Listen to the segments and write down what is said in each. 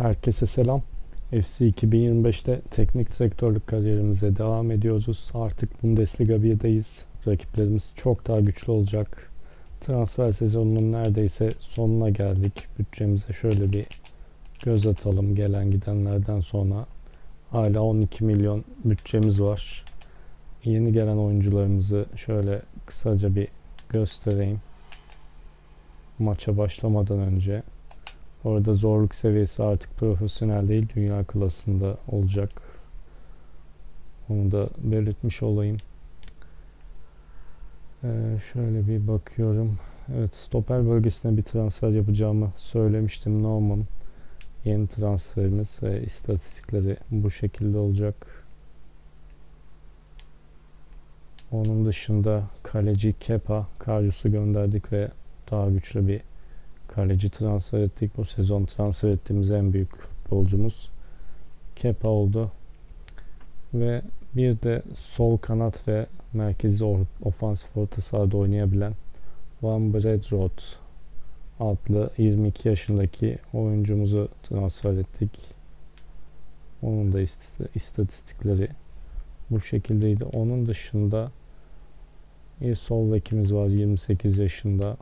Herkese selam. FC 2025'te teknik direktörlük kariyerimize devam ediyoruz. Artık Bundesliga 1'deyiz. Rakiplerimiz çok daha güçlü olacak. Transfer sezonunun neredeyse sonuna geldik. Bütçemize şöyle bir göz atalım gelen gidenlerden sonra. Hala 12 milyon bütçemiz var. Yeni gelen oyuncularımızı şöyle kısaca bir göstereyim. Maça başlamadan önce. Orada zorluk seviyesi artık profesyonel değil, dünya klasında olacak. Onu da belirtmiş olayım. Ee, şöyle bir bakıyorum. Evet, stoper bölgesine bir transfer yapacağımı söylemiştim. Norman yeni transferimiz ve istatistikleri bu şekilde olacak. Onun dışında kaleci Kepa, Karius'u gönderdik ve daha güçlü bir kaleci transfer ettik. Bu sezon transfer ettiğimiz en büyük futbolcumuz Kepa oldu. Ve bir de sol kanat ve merkezi ofansif orta sahada oynayabilen Van Bredroth adlı 22 yaşındaki oyuncumuzu transfer ettik. Onun da istatistikleri bu şekildeydi. Onun dışında bir sol bekimiz var 28 yaşında.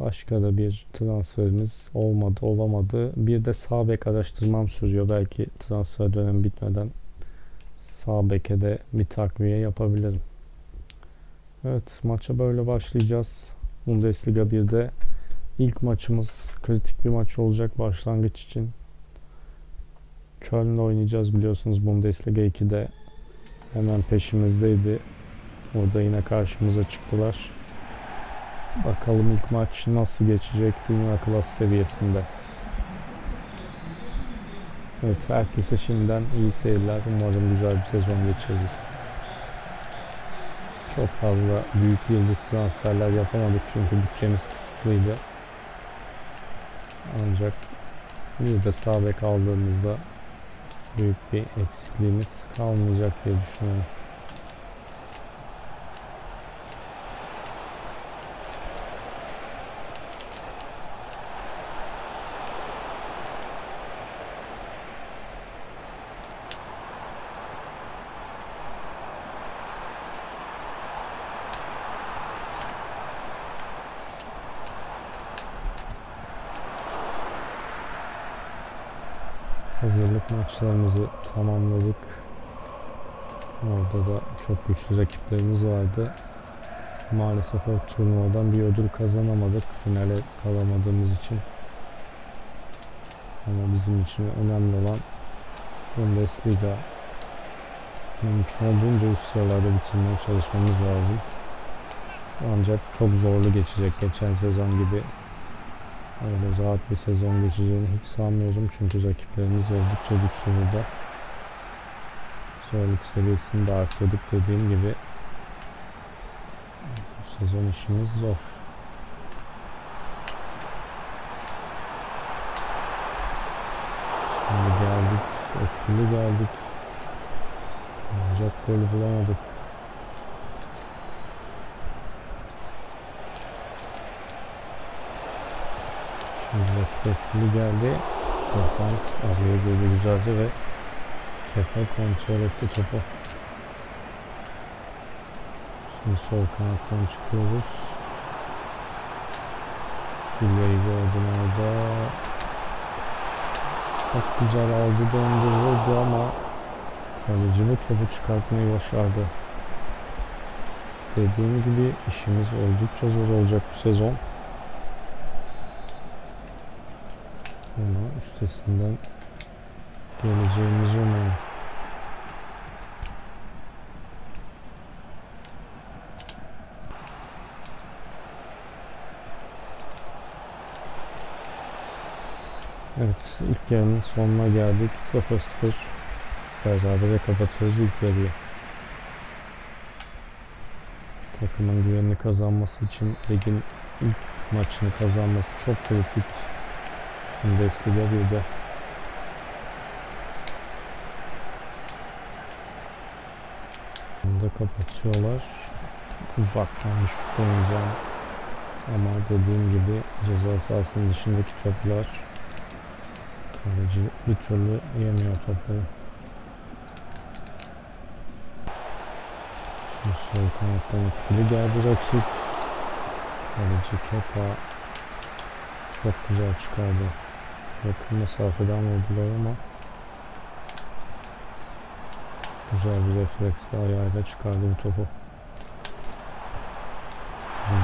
Başka da bir transferimiz olmadı, olamadı. Bir de sağ bek araştırmam sürüyor. Belki transfer dönemi bitmeden sağ beke de bir takviye yapabilirim. Evet, maça böyle başlayacağız. Bundesliga 1'de ilk maçımız kritik bir maç olacak başlangıç için. Köln'le oynayacağız biliyorsunuz Bundesliga 2'de hemen peşimizdeydi. Orada yine karşımıza çıktılar. Bakalım ilk maç nasıl geçecek dünya klas seviyesinde. Evet herkese şimdiden iyi seyirler. Umarım güzel bir sezon geçiririz. Çok fazla büyük yıldız transferler yapamadık çünkü bütçemiz kısıtlıydı. Ancak bir de sağ aldığımızda büyük bir eksikliğimiz kalmayacak diye düşünüyorum. Hazırlık maçlarımızı tamamladık. Orada da çok güçlü rakiplerimiz vardı. Maalesef o turnuvadan bir ödül kazanamadık finale kalamadığımız için. Ama bizim için önemli olan Bundesliga mümkün olduğunca üst sıralarda bitirmeye çalışmamız lazım. Ancak çok zorlu geçecek geçen sezon gibi öyle rahat bir sezon geçeceğini hiç sanmıyorum. Çünkü rakiplerimiz oldukça güçlü burada. Zorluk seviyesini de arttırdık dediğim gibi. Bu sezon işimiz zor. Şimdi geldik, etkili geldik. Ancak golü bulamadık. Rakip etkili geldi. Defans araya girdi güzelce ve Kepa kontrol etti topu. Şimdi sol kanattan çıkıyoruz. Silva'yı gördüm orada. Çok güzel aldı döndü ama kaleci bu topu çıkartmayı başardı. Dediğim gibi işimiz oldukça zor olacak bu sezon. Ama üstesinden geleceğimiz umarım. Evet ilk yarının sonuna geldik. 0-0 berabere kapatıyoruz ilk yarıyı. Takımın güvenini kazanması için ligin ilk maçını kazanması çok kritik. Bundesliga 1'de. Bunu da kapatıyorlar. Uzaktan şut deneyeceğim. Ama dediğim gibi ceza sahasının dışındaki toplar Kaleci bir türlü yemiyor topları. Şimdi sol kanattan etkili geldi rakip. Kaleci Kepa çok güzel çıkardı. Yakın mesafeden vurdular ama güzel bir refleksle ayağıyla çıkardı bu topu.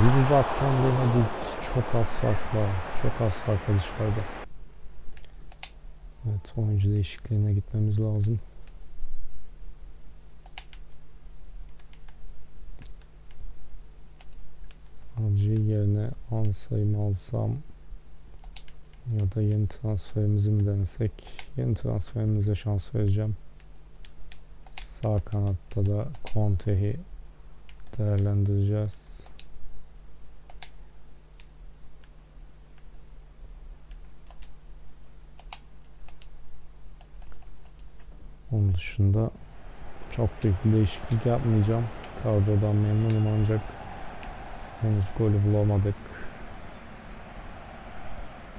Biz uzaktan denedik. Çok az farkla. Çok az farkla dışarıda. Evet oyuncu değişikliğine gitmemiz lazım. Hacı yerine Ansa'yı mı alsam ya da yeni transferimizi mi denesek? Yeni transferimize şans vereceğim. Sağ kanatta da Conte'yi değerlendireceğiz. Onun dışında çok büyük bir değişiklik yapmayacağım. Kadrodan memnunum ancak henüz golü bulamadık.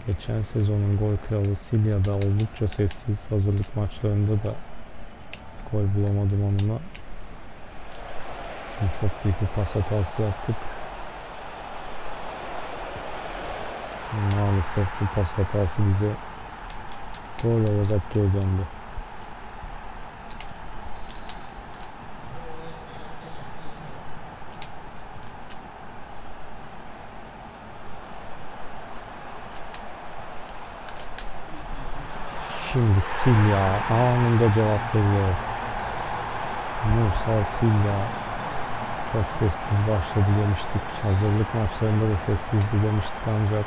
Geçen sezonun gol kralı Silya'da oldukça sessiz. Hazırlık maçlarında da gol bulamadım onunla. Şimdi çok büyük bir pas hatası yaptık. Maalesef bu pas hatası bize gol olarak geri döndü. Şimdi Silya anında cevap veriyor. Musa Silya çok sessiz başladı demiştik. Hazırlık maçlarında da sessizdi demiştik ancak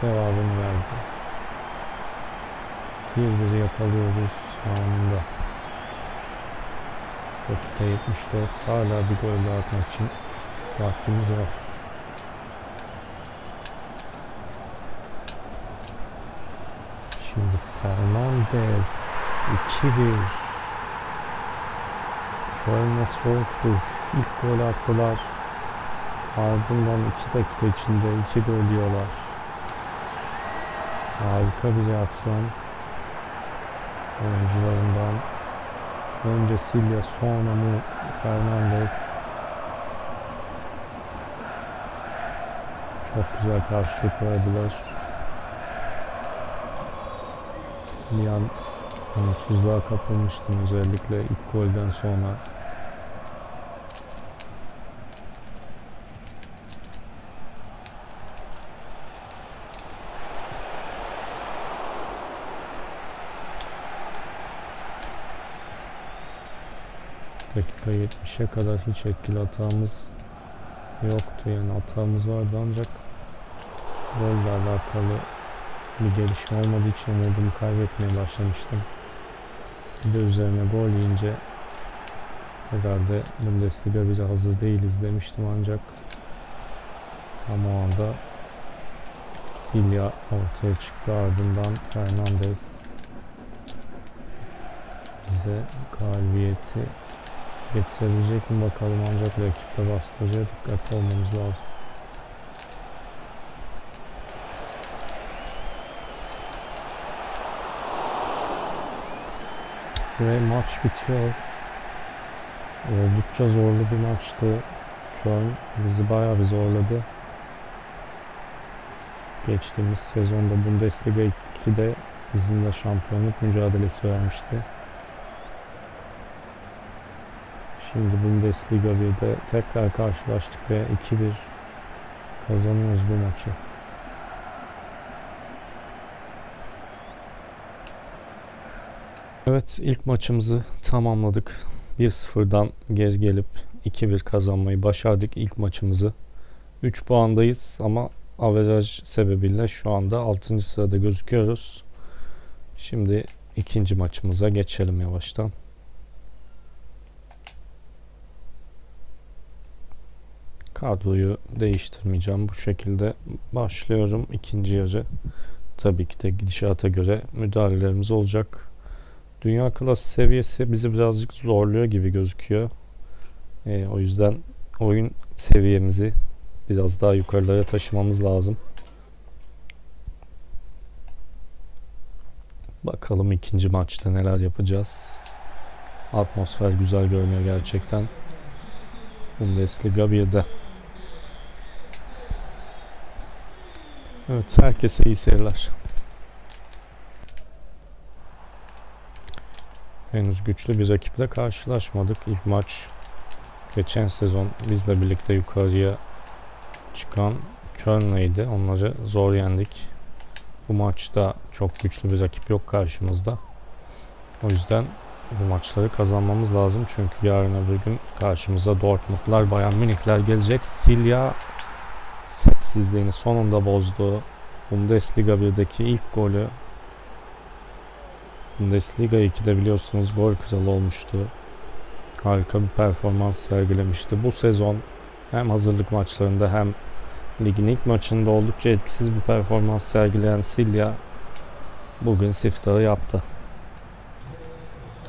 cevabını verdi. Bir bir yakalıyoruz anında. Dakika 74 hala bir gol daha atmak için vaktimiz var. Şimdi Fernandez 2-1 Köln'e soğuk duş. İlk gol attılar. Ardından 2 dakika içinde 2 gol yiyorlar. Harika bir reaksiyon. Oyuncularından. Önce Silva sonra mu Fernandez. Çok güzel karşılık verdiler. Bir an umutsuzluğa kapılmıştım özellikle ilk golden sonra. Dakika 70'e kadar hiç etkili hatamız yoktu yani hatamız vardı ancak golle alakalı bir gelişme olmadığı için umudumu kaybetmeye başlamıştım. Bir de üzerine gol yiyince herhalde Bundesliga bize hazır değiliz demiştim ancak tam o anda Silya ortaya çıktı ardından Fernandez bize galibiyeti getirebilecek mi bakalım ancak rakipte bastırıyor dikkatli olmamız lazım. Ve maç bitiyor. Oldukça zorlu bir maçtı. Köln bizi bayağı bir zorladı. Geçtiğimiz sezonda Bundesliga 2'de bizimle şampiyonluk mücadelesi vermişti. Şimdi Bundesliga 1'de tekrar karşılaştık ve 2-1 kazanıyoruz bu maçı. Evet ilk maçımızı tamamladık. 1-0'dan geri gelip 2-1 kazanmayı başardık ilk maçımızı. 3 puandayız ama averaj sebebiyle şu anda 6. sırada gözüküyoruz. Şimdi ikinci maçımıza geçelim yavaştan. Kadroyu değiştirmeyeceğim. Bu şekilde başlıyorum ikinci yarı. Tabii ki de gidişata göre müdahalelerimiz olacak. Dünya klas seviyesi bizi birazcık zorluyor gibi gözüküyor. Ee, o yüzden oyun seviyemizi biraz daha yukarılara taşımamız lazım. Bakalım ikinci maçta neler yapacağız. Atmosfer güzel görünüyor gerçekten. Bundesliga 1'de. Evet herkese iyi seyirler. Henüz güçlü bir rakiple karşılaşmadık. İlk maç geçen sezon bizle birlikte yukarıya çıkan Köln'eydi. Onları zor yendik. Bu maçta çok güçlü bir rakip yok karşımızda. O yüzden bu maçları kazanmamız lazım. Çünkü yarın öbür gün karşımıza Dortmund'lar, Bayern Münihler gelecek. Silya sessizliğini sonunda bozdu. Bundesliga 1'deki ilk golü Bundesliga 2'de biliyorsunuz gol kralı olmuştu. Harika bir performans sergilemişti. Bu sezon hem hazırlık maçlarında hem ligin ilk maçında oldukça etkisiz bir performans sergileyen Silya bugün siftahı yaptı.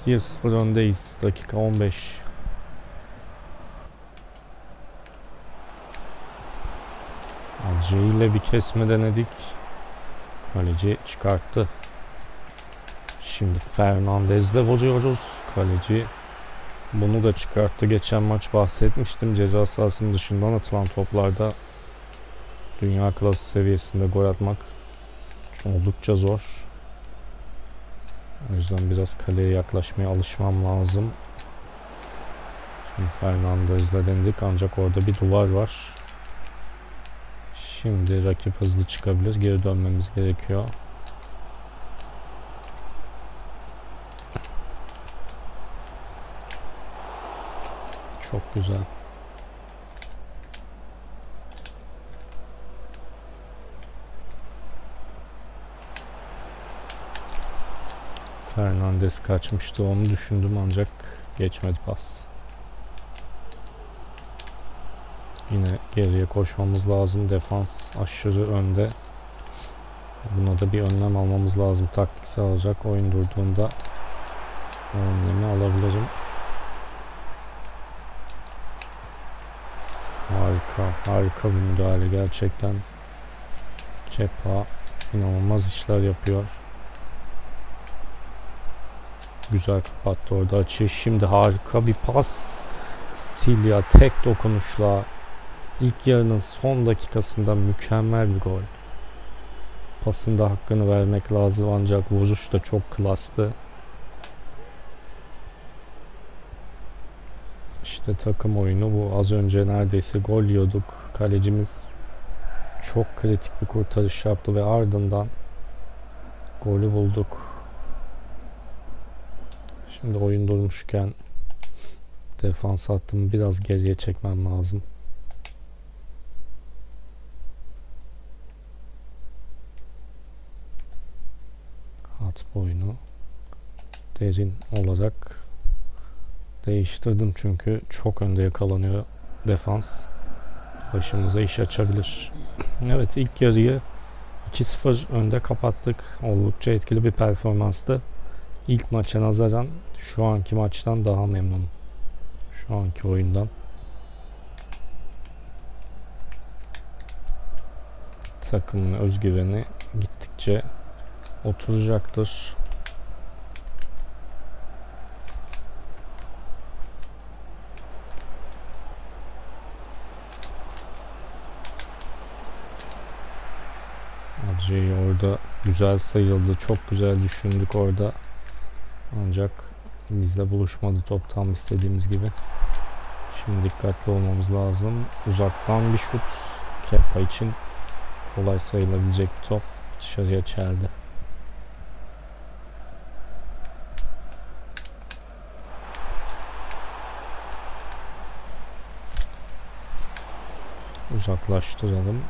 1-0 öndeyiz. Dakika 15. Acı ile bir kesme denedik. Kaleci çıkarttı. Şimdi Fernandez'le vuruyoruz. Kaleci bunu da çıkarttı. Geçen maç bahsetmiştim. Ceza sahasının dışından atılan toplarda dünya klası seviyesinde gol atmak oldukça zor. O yüzden biraz kaleye yaklaşmaya alışmam lazım. Şimdi Fernandez'le denedik ancak orada bir duvar var. Şimdi rakip hızlı çıkabilir. Geri dönmemiz gerekiyor. Çok güzel. Fernandez kaçmıştı onu düşündüm ancak geçmedi pas. Yine geriye koşmamız lazım. Defans aşırı önde. Buna da bir önlem almamız lazım. Taktiksel olacak. Oyun durduğunda önlemi alabilirim. Harika, bir müdahale gerçekten. Kepa inanılmaz işler yapıyor. Güzel kapattı orada açıyı. Şimdi harika bir pas. Silya tek dokunuşla ilk yarının son dakikasında mükemmel bir gol. Pasın da hakkını vermek lazım ancak vuruş da çok klastı. İşte takım oyunu bu. Az önce neredeyse gol yiyorduk. Kalecimiz çok kritik bir kurtarış yaptı ve ardından golü bulduk. Şimdi oyun durmuşken defans hattımı biraz geriye çekmem lazım. Hat boyunu derin olarak değiştirdim çünkü çok önde yakalanıyor defans. Başımıza iş açabilir. Evet ilk yarıyı 2-0 önde kapattık. Oldukça etkili bir performanstı. İlk maça nazaran şu anki maçtan daha memnunum. Şu anki oyundan. Takımın özgüveni gittikçe oturacaktır. Orada güzel sayıldı. Çok güzel düşündük orada. Ancak bizle buluşmadı top tam istediğimiz gibi. Şimdi dikkatli olmamız lazım. Uzaktan bir şut Kepa için kolay sayılabilecek top dışarıya çeldi. Uzaklaştıralım.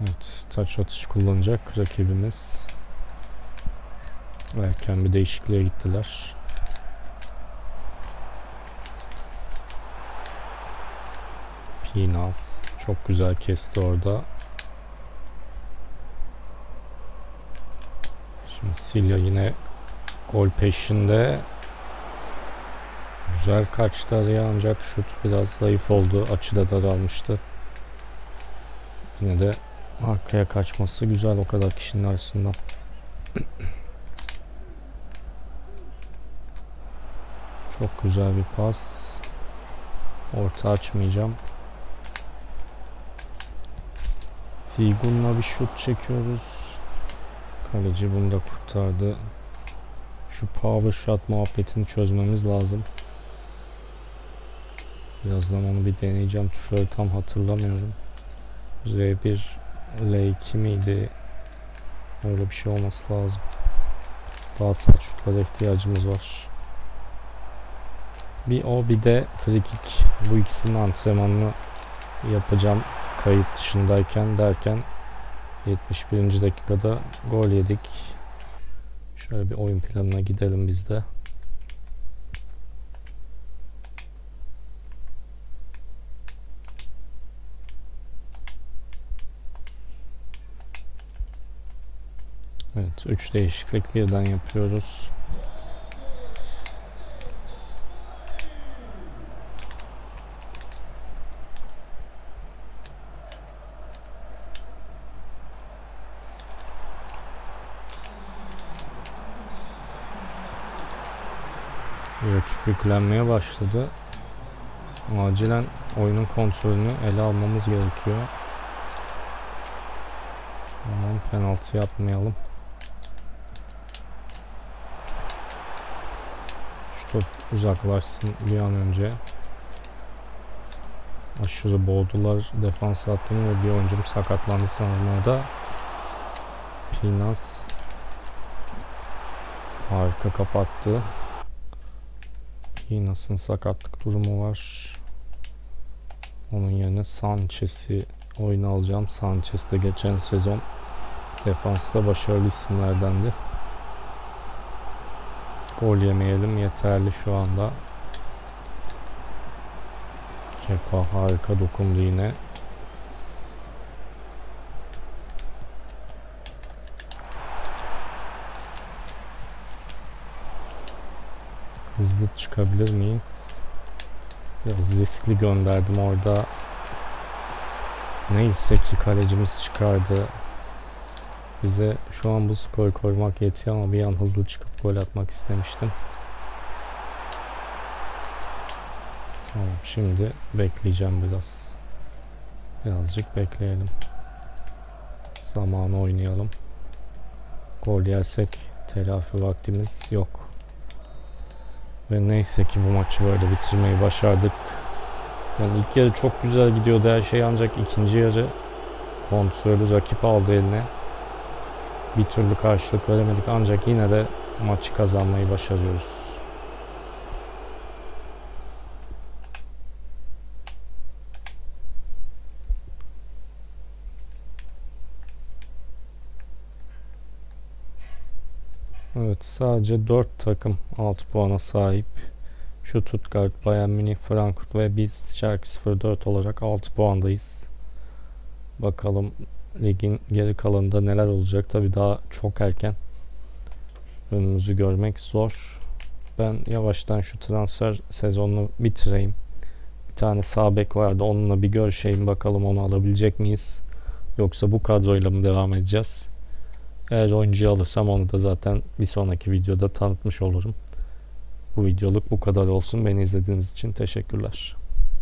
Evet, taç atış kullanacak rakibimiz. Erken bir değişikliğe gittiler. Pinaz çok güzel kesti orada. Şimdi Silya yine gol peşinde. Güzel kaçtı araya ancak şut biraz zayıf oldu. Açı da daralmıştı. Yine de Arkaya kaçması güzel o kadar kişinin arasından. Çok güzel bir pas. Orta açmayacağım. Sigun'la bir şut çekiyoruz. Kaleci bunu da kurtardı. Şu power shot muhabbetini çözmemiz lazım. Birazdan onu bir deneyeceğim. Tuşları tam hatırlamıyorum. R1, L2 miydi? Öyle bir şey olması lazım. Daha sert şutlara ihtiyacımız var. Bir o bir de free kick. Bu ikisinin antrenmanını yapacağım kayıt dışındayken derken 71. dakikada gol yedik. Şöyle bir oyun planına gidelim biz de. Evet, 3 değişiklik birden yapıyoruz. Rakip yüklenmeye başladı. Acilen oyunun kontrolünü ele almamız gerekiyor. Aman penaltı yapmayalım. Top uzaklaşsın bir an önce. Aşırı boğdular defans hattını ve bir oyuncum sakatlandı sanırım orada. Pinas harika kapattı. Pinas'ın sakatlık durumu var. Onun yerine Sanchez'i oyuna alacağım. Sanchez de geçen sezon defansta başarılı isimlerdendi. Gol yemeyelim yeterli şu anda. Kepa harika dokundu yine. Hızlı çıkabilir miyiz? Biraz riskli gönderdim orada. Neyse ki kalecimiz çıkardı. Bize şu an bu skoru korumak yetiyor ama bir an hızlı çıkıp gol atmak istemiştim. Tamam şimdi bekleyeceğim biraz. Birazcık bekleyelim. Zamanı oynayalım. Gol yersek telafi vaktimiz yok. Ve neyse ki bu maçı böyle bitirmeyi başardık. Yani ilk yarı çok güzel gidiyordu her şey ancak ikinci yarı kontrolü rakip aldı eline. Bir türlü karşılık veremedik ancak yine de maçı kazanmayı başarıyoruz. Evet sadece 4 takım 6 puana sahip. Şu Stuttgart, Bayern Münih, Frankfurt ve biz Schalke 04 olarak 6 puandayız. Bakalım ligin geri kalanında neler olacak. Tabi daha çok erken. Önümüzü görmek zor. Ben yavaştan şu transfer sezonunu bitireyim. Bir tane sağ bek vardı. Onunla bir görüşeyim bakalım onu alabilecek miyiz? Yoksa bu kadroyla mı devam edeceğiz? Eğer oyuncuyu alırsam onu da zaten bir sonraki videoda tanıtmış olurum. Bu videoluk bu kadar olsun. Beni izlediğiniz için teşekkürler.